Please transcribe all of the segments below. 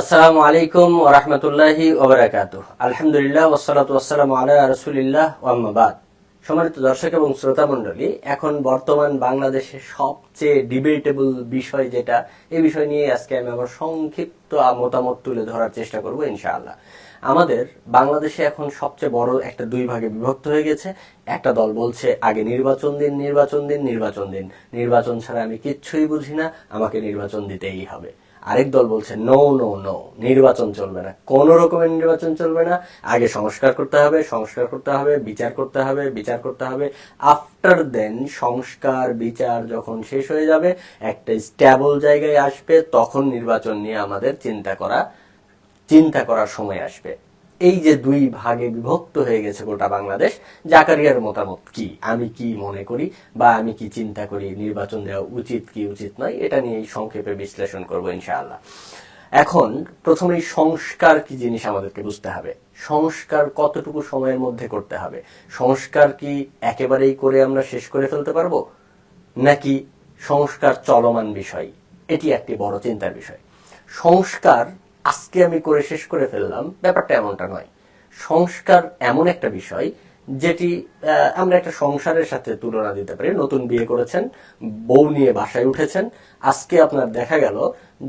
আসসালামু আলাইকুম ওয়া রাহমাতুল্লাহি ওয়া বারাকাতুহু। আলহামদুলিল্লাহ ওয়াসসালাতু ওয়াসসালামু আলা রাসূলিল্লাহ ওয়া আম্মা বাদ। সম্মানিত দর্শক এবং শ্রোতা মণ্ডলী, এখন বর্তমান বাংলাদেশের সবচেয়ে ডিবেটেবল বিষয় যেটা, এই বিষয় নিয়ে আজকে আমি আমার সংক্ষিপ্ত মতামত তুলে ধরার চেষ্টা করব ইনশাআল্লাহ। আমাদের বাংলাদেশে এখন সবচেয়ে বড় একটা দুই ভাগে বিভক্ত হয়ে গেছে। একটা দল বলছে, আগে নির্বাচন দিন নির্বাচন দিন নির্বাচন দিন। নির্বাচন ছাড়া আমি কিচ্ছুই বুঝি না, আমাকে নির্বাচন দিতেই হবে। আরেক দল বলছে নো নো নো নির্বাচন চলবে না। কোন রকমের নির্বাচন চলবে না। আগে সংস্কার করতে হবে, সংস্কার করতে হবে, বিচার করতে হবে, বিচার করতে হবে। আফটার দেন সংস্কার, বিচার যখন শেষ হয়ে যাবে, একটা স্ট্যাবল জায়গায় আসবে, তখন নির্বাচন নিয়ে আমাদের চিন্তা করা, চিন্তা করার সময় আসবে। এই যে দুই ভাগে বিভক্ত হয়ে গেছে গোটা বাংলাদেশ, জাকারিয়ার মতামত কি? আমি কি মনে করি বা আমি কি চিন্তা করি নির্বাচন দেওয়া উচিত কি উচিত নয়, এটা নিয়ে সংক্ষেপে বিশ্লেষণ করব ইনশাআল্লাহ। এখন প্রথমেই সংস্কার কি জিনিস আমাদেরকে বুঝতে হবে। সংস্কার কতটুকু সময়ের মধ্যে করতে হবে? সংস্কার কি একেবারেই করে আমরা শেষ করে ফেলতে পারব? নাকি সংস্কার চলমান বিষয়? এটি একটি বড় চিন্তার বিষয়। সংস্কার আজকে আমি করে শেষ করে ফেললাম, ব্যাপারটা এমনটা নয়। সংস্কার এমন একটা বিষয় যেটি আমরা একটা সংসারের সাথে তুলনা দিতে পারি। নতুন বিয়ে করেছেন, বউ নিয়ে বাসায় উঠেছেন। আজকে আপনার দেখা গেল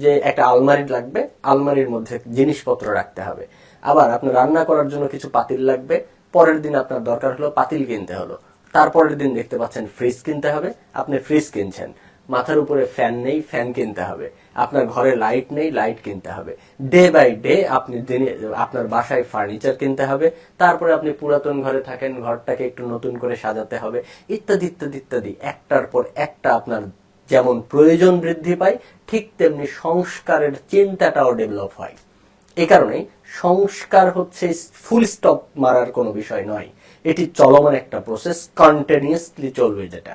যে একটা আলমারি লাগবে, আলমারির মধ্যে জিনিসপত্র রাখতে হবে। আবার আপনার রান্না করার জন্য কিছু পাতিল লাগবে, পরের দিন আপনার দরকার হলো পাতিল কিনতে হলো। তারপরের দিন দেখতে পাচ্ছেন ফ্রিজ কিনতে হবে, আপনি ফ্রিজ কিনছেন। মাথার উপরে ফ্যান নেই ফ্যান কিনতে হবে। আপনার ঘরে লাইট নেই লাইট কিনতে হবে। ডে বাই ডে আপনি দিনে, আপনার বাসায় ফার্নিচার কিনতে হবে, তারপরে আপনি পুরাতন ঘরে থাকেন, ঘরটাকে একটু নতুন করে সাজাতে হবে, ইত্যাদি ইত্যাদি ইত্যাদি। একটার পর একটা আপনার যেমন প্রয়োজন বৃদ্ধি পায়, ঠিক তেমনি সংস্কারের চিন্তাটাও ডেভেলপ হয়। এ কারণেই সংস্কার হচ্ছে ফুল স্টপ মারার কোনো বিষয় নয়। এটি চলমান একটা প্রসেস কন্টিনিউসলি চলবে যেটা।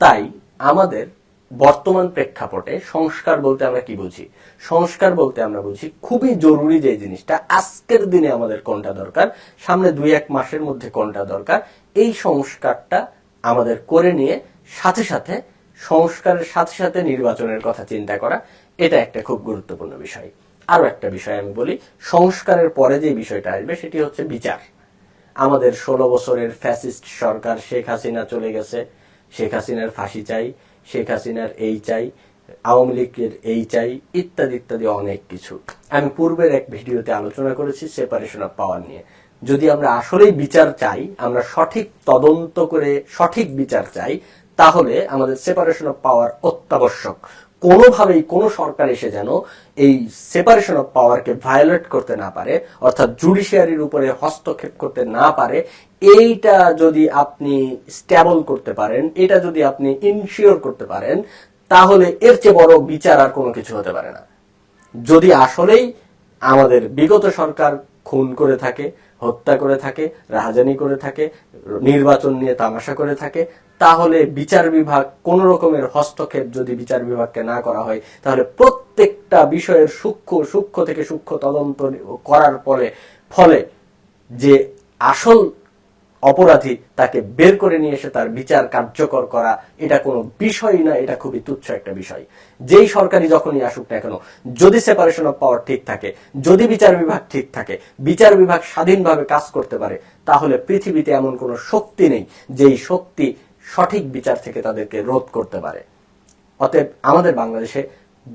তাই আমাদের বর্তমান প্রেক্ষাপটে সংস্কার বলতে আমরা কি বুঝি? সংস্কার বলতে আমরা বুঝি খুবই জরুরি যে জিনিসটা, আজকের দিনে আমাদের কোনটা দরকার, সামনে দুই এক মাসের মধ্যে কোনটা দরকার, এই সংস্কারটা আমাদের করে নিয়ে সাথে সাথে, সংস্কারের সাথে সাথে নির্বাচনের কথা চিন্তা করা, এটা একটা খুব গুরুত্বপূর্ণ বিষয়। আরও একটা বিষয় আমি বলি, সংস্কারের পরে যে বিষয়টা আসবে সেটি হচ্ছে বিচার। আমাদের ষোলো বছরের ফ্যাসিস্ট সরকার শেখ হাসিনা চলে গেছে, শেখ হাসিনার ফাঁসি চাই শেখ হাসিনার এই চাই, আওয়ামী লীগের এই চাই, ইত্যাদি ইত্যাদি অনেক কিছু। আমি পূর্বের এক ভিডিওতে আলোচনা করেছি সেপারেশন অফ পাওয়ার নিয়ে। যদি আমরা আসলেই বিচার চাই, আমরা সঠিক তদন্ত করে সঠিক বিচার চাই, তাহলে আমাদের সেপারেশন অফ পাওয়ার অত্যাবশ্যক। কোনোভাবেই কোনো সরকার এসে যেন এই সেপারেশন অফ পাওয়ারকে ভায়োলেট করতে না পারে, অর্থাৎ জুডিশিয়ারির উপরে হস্তক্ষেপ করতে না পারে এইটা যদি আপনি স্ট্যাবল করতে পারেন, এটা যদি আপনি ইনশিওর করতে পারেন, তাহলে এর চেয়ে বড় বিচার আর কোনো কিছু হতে পারে না। যদি আসলেই আমাদের বিগত সরকার খুন করে থাকে, হত্যা করে থাকে, রাহাজানি করে থাকে, নির্বাচন নিয়ে তামাশা করে থাকে, তাহলে বিচার বিভাগ, কোন রকমের হস্তক্ষেপ যদি বিচার বিভাগকে না করা হয়, তাহলে প্রত্যেকটা বিষয়ের সূক্ষ্ম সূক্ষ্ম থেকে সূক্ষ্ম তদন্ত করার পরে, ফলে যে আসল অপরাধী তাকে বের করে নিয়ে এসে তার বিচার কার্যকর করা, এটা কোনো বিষয় না, এটা খুবই তুচ্ছ একটা বিষয়। যেই সরকারি যখনই আসুক না কেন, যদি সেপারেশন অফ পাওয়ার ঠিক থাকে, যদি বিচার বিভাগ ঠিক থাকে, বিচার বিভাগ স্বাধীনভাবে কাজ করতে পারে, তাহলে পৃথিবীতে এমন কোনো শক্তি নেই যেই শক্তি সঠিক বিচার থেকে তাদেরকে রোধ করতে পারে। অতএব আমাদের বাংলাদেশে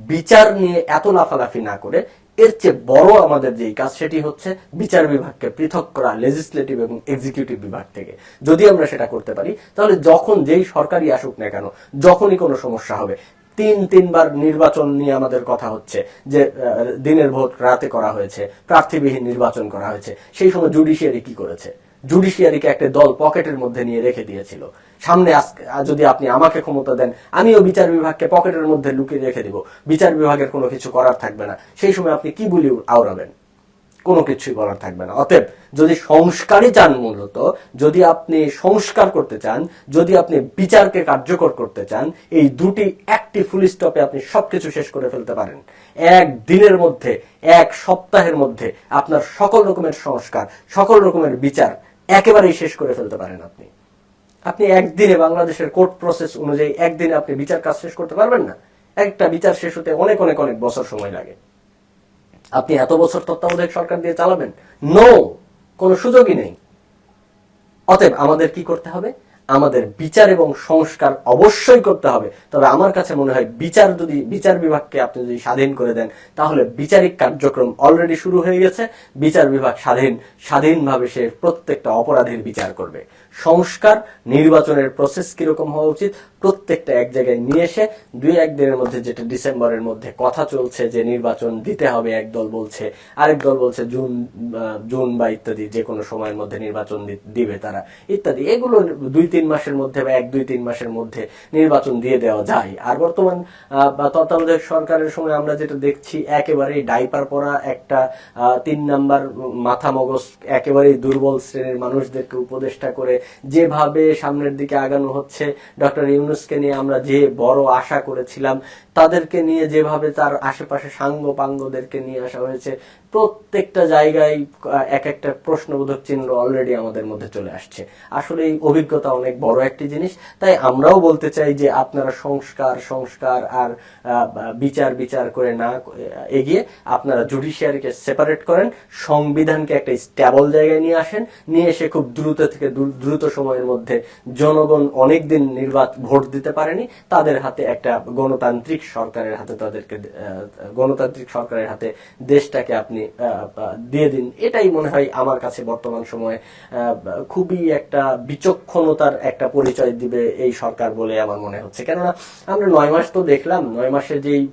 বিচার নিয়ে এত লাফালাফি না করে এর চেয়ে বড় আমাদের যেই কাজ, সেটি হচ্ছে বিচার বিভাগকে পৃথক করা লেজিসলেটিভ এবং এক্সিকিউটিভ বিভাগ থেকে। যদি আমরা সেটা করতে পারি, তাহলে যখন যেই সরকারি আসুক না কেন, যখনই কোনো সমস্যা হবে। তিন, তিনবার নির্বাচন নিয়ে আমাদের কথা হচ্ছে যে দিনের ভোট রাতে করা হয়েছে, প্রার্থীবিহীন নির্বাচন করা হয়েছে। সেই সময় জুডিশিয়ারি কি করেছে? জুডিশিয়ারিকে একটা দল পকেটের মধ্যে নিয়ে রেখে দিয়েছিল। সামনে যদি আপনি আমাকে ক্ষমতা দেন, আমিও বিচার বিভাগকে পকেটের মধ্যে লুকিয়ে রেখে দিব। বিচার বিভাগের কোনো কিছু করার থাকবে না। সেই সময় আপনি কি বলি আওড়াবেন? কোনো কিছুই বলার থাকবে না। অতএব, যদি সংস্কারই চান মূলত, যদি আপনি সংস্কার করতে চান, যদি আপনি বিচারকে কার্যকর করতে চান, এই দুটি একটি ফুল স্টপে আপনি সবকিছু শেষ করে ফেলতে পারেন। এক দিনের মধ্যে, এক সপ্তাহের মধ্যে আপনার সকল রকমের সংস্কার, সকল রকমের বিচার একেবারেই শেষ করে ফেলতে পারেন আপনি। আপনি একদিনে বাংলাদেশের কোর্ট প্রসেস অনুযায়ী একদিনে আপনি বিচার কাজ শেষ করতে পারবেন না। একটা বিচার শেষ হতে অনেক অনেক অনেক বছর সময় লাগে। আপনি এত বছর তত্ত্বাবধায়ক সরকার দিয়ে চালাবেন? নো কোনো সুযোগই নেই। অতএব আমাদের কি করতে হবে? আমাদের বিচার এবং সংস্কার অবশ্যই করতে হবে। তবে আমার কাছে মনে হয় বিচার যদি, বিচার বিভাগকে আপনি যদি স্বাধীন করে দেন, তাহলে বিচারিক কার্যক্রম অলরেডি শুরু হয়ে গেছে। বিচার বিভাগ স্বাধীন, স্বাধীনভাবে সে প্রত্যেকটা অপরাধীর বিচার করবে। সংস্কার, নির্বাচনের প্রসেস কীরকম হওয়া উচিত, প্রত্যেকটা এক জায়গায় নিয়ে এসে দুই এক দিনের মধ্যে যেটা ডিসেম্বরের মধ্যে কথা চলছে যে নির্বাচন দিতে হবে, এক দল বলছে, আরেক দল বলছে জুন জুন বা ইত্যাদি যে কোনো সময়ের মধ্যে নির্বাচন দিবে তারা, ইত্যাদি। এগুলো দুই, তিন মাসের মধ্যে বা এক, দুই, তিন মাসের মধ্যে নির্বাচন দিয়ে দেওয়া যায়। আর বর্তমান তত্ত্বাবধায়ক সরকারের সময় আমরা যেটা দেখছি, একেবারেই ডাইপার পরা একটা তিন নাম্বার মাথা মগজ, একেবারেই দুর্বল শ্রেণির মানুষদেরকে উপদেষ্টা করে যেভাবে সামনের দিকে আগানো হচ্ছে, ডক্টর ইউনুসকে নিয়ে আমরা যে বড় আশা করেছিলাম, তাদেরকে নিয়ে যেভাবে তার আশেপাশে সাঙ্গ পাঙ্গদেরকে নিয়ে আসা হয়েছে প্রত্যেকটা জায়গায় এক একটা প্রশ্নবোধক চিহ্ন অলরেডি আমাদের মধ্যে চলে আসছে। আসলে এই অভিজ্ঞতা অনেক বড় একটি জিনিস। তাই আমরাও বলতে চাই যে আপনারা সংস্কার সংস্কার আর বিচার বিচার করে না এগিয়ে আপনারা জুডিশিয়ারিকে সেপারেট করেন, সংবিধানকে একটা স্ট্যাবল জায়গায় নিয়ে আসেন, নিয়ে এসে খুব দ্রুত থেকে দ্রুত সময়ের মধ্যে জনগণ অনেকদিন নির্বাচন ভোট দিতে পারেনি, তাদের হাতে একটা গণতান্ত্রিক সরকারের হাতে তাদেরকে গণতান্ত্রিক সরকারের হাতে দেশটাকে আপনি আহ, দিয়ে দিন। এটাই মনে হয় আমার কাছে বর্তমান সময়ে খুবই একটা বিচক্ষণতার একটা পরিচয় দিবে এই সরকার বলে আমার মনে হচ্ছে। কেননা আমরা নয় মাস তো দেখলাম নয় মাসে যেই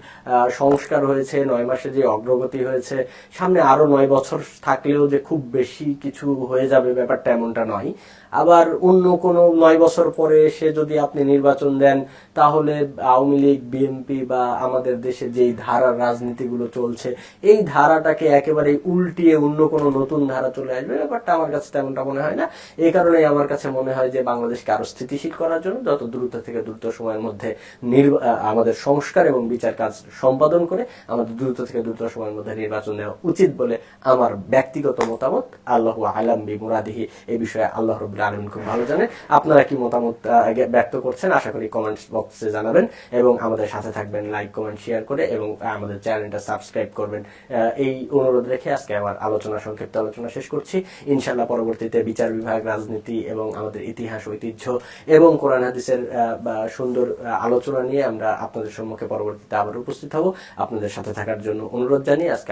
সংস্কার হয়েছে নয় মাসে যে অগ্রগতি হয়েছে সামনে আরও নয় বছর থাকলেও যে খুব বেশি কিছু হয়ে যাবে ব্যাপারটা এমনটা নয়। আবার অন্য কোনো নয় বছর পরে এসে যদি আপনি নির্বাচন দেন তাহলে আওয়ামী লীগ বিএনপি বা আমাদের দেশে যেই ধারার রাজনীতিগুলো চলছে এই ধারাটাকে একেবারে উল্টিয়ে অন্য কোনো নতুন ধারা চলে আসবে, ব্যাপারটা আমার কাছে তেমনটা মনে হয় না। এই কারণেই আমার কাছে মনে হয় যে বাংলাদেশকে আরও স্থিতিশীল করার জন্য যত দ্রুত থেকে দ্রুত সময়ের মধ্যে আমাদের সংস্কার এবং বিচার কাজ সম্পাদন করে আমাদের দ্রুত থেকে দ্রুত সময়ের মধ্যে নির্বাচন দেওয়া উচিত বলে আমার ব্যক্তিগত মতামত। আল্লাহ আলাম বি মুরাদিহি এই বিষয়ে আল্লাহ রবুল্লা আলমিন খুব ভালো জানে আপনারা কি মতামত ব্যক্ত করছেন? আশা করি কমেন্টস বক্সে জানাবেন এবং আমাদের সাথে থাকবেন, লাইক, কমেন্ট, শেয়ার করে এবং আমাদের চ্যানেলটা সাবস্ক্রাইব করবেন। এই অনুরোধ রেখে আজকে আমার আলোচনা, সংক্ষিপ্ত আলোচনা শেষ করছি। ইনশাল্লাহ পরবর্তীতে বিচার বিভাগ, রাজনীতি এবং আমাদের ইতিহাস, ঐতিহ্য এবং কোরআন হাদিসের সুন্দর আলোচনা নিয়ে আমরা আপনাদের সম্মুখে পরবর্তীতে আবার উপস্থিত হব। আপনাদের সাথে থাকার জন্য অনুরোধ জানিয়ে আজকে